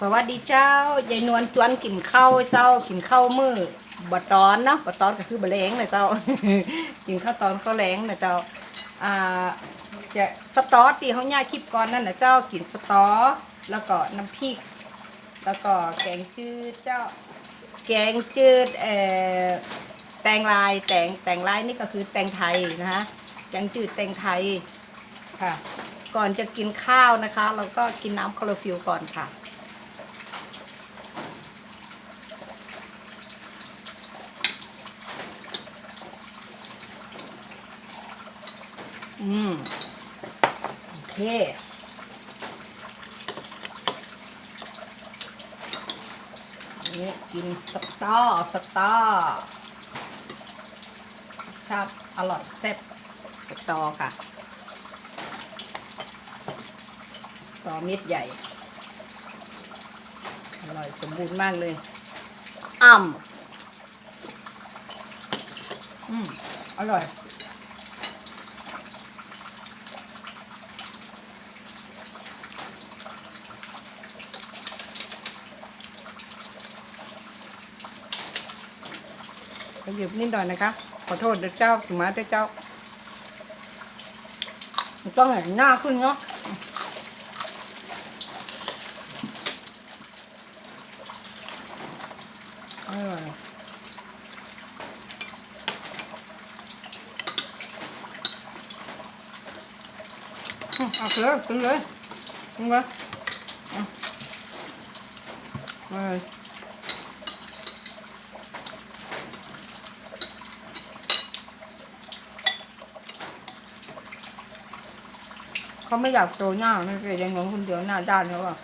สวัสดีเจ้ายายนวลจวนกินข้าวเจ้ากินข้าวมือบะตอนเนาะบะตอนก็คือบะแรงนะเจ้า กินข้าวตอนข้าวแรงนะเจ้าอ่าจะสตอตีเขาย่าคลิปก่อนนั่นนะเจ้ากินสตอแล้วก็น้ำพริก แล้วก็แกงจืดเจ้า แกงจืดเอ่อแตงลายแตงแตงลายนี่ก็คือแตงไทยนะคะแกงจืดแตงไทยค่ะ ก่อนจะกินข้าวนะคะ เราก็กินน้ำคลอโรฟิลก่อนค่ะ อืม โอเคนี่กินสตอสตอชอบอร่อยแซ่บสตอค่ะ สตอเม็ดใหญ่ อร่อยสมบูรณ์มากเลย อ่ำอืม อร่อย ขยิบนิดหน่อยนะคะ ขอโทษเด้อเจ้าสมาเด้อเจ้ามันต้องเห็นหน้าขึ้นเนาะอร่อยอืมเอาเลยกินเลยกินเลยเอาเอ เขาไม่อยากโชว์หน้าไม่เคยยังงงคนเดียวหน้าด้านเขาอะ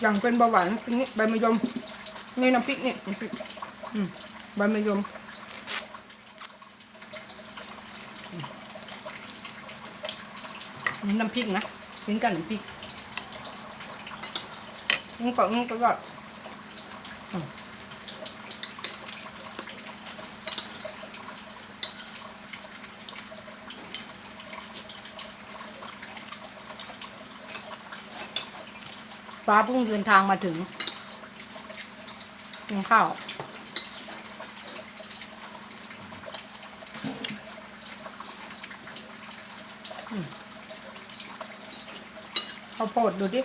อย่างเป็นเบาหวานนนี่ใบมะยมนี่น้ำพริกนี่น้ำพริกใบมะยม น้ำพริกนะกินกับน้ำพริกนี่ก็นี่ก็แบบอืมฟ้าพิ่งเดินทางมาถึงกินข้าว ข้าวโพดดูดิ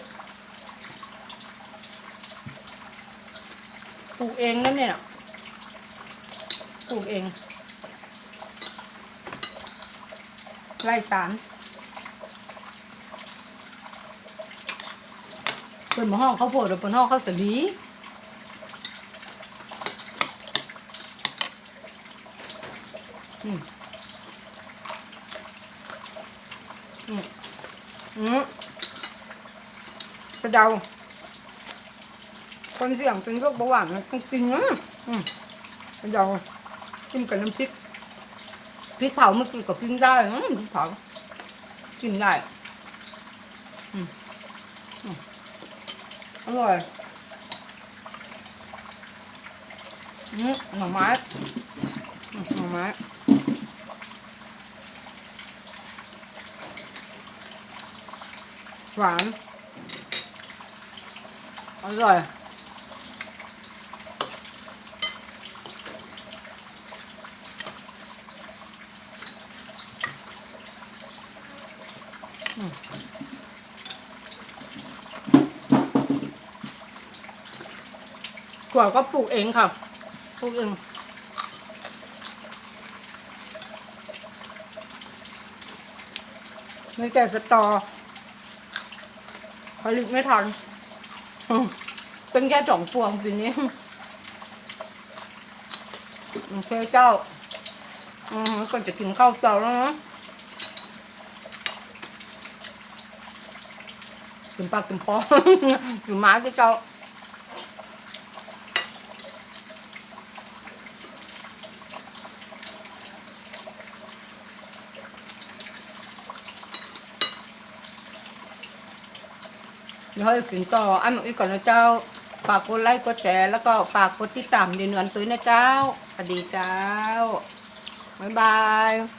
ปลูกเองนั่นเนี่ยปลูกเอง ไร่สารเปิดหมาห้องข้าวโพดหรือเปิดห้องข้าวสาลีอืมอืมอืม สะเดา คนเสี่ยงเป็นโรคเบาหวานนะต้องกินนะอืมสะเดาจิ้มกับน้ำพริกพริกเผาเมื่อกี้ก็กินได้นะพริกเผากินได้อืมอืมอร่อยหน่อไม้หน่อไม้หวาน อร่อยกว่าก็ปลูกเองค่ะ ปลูกเองมีแต่สตอผลิตไม่ทันอืม เป็นแค่สองพวงปีนี้โอเคเจ้า อืมก็จะกินข้าวเจ้าแล้วนะกินปากินพอกินหมาที่เจ้าเดี๋ยวให้กินต่ออันอีกก่อนนะเจ้า ฝากกดไลค์กดแชร์แล้วก็ฝากกดติดตามเดี๋ยวนตุ้ยนะเจ้าสวัสดีเจ้าบ๊ายบาย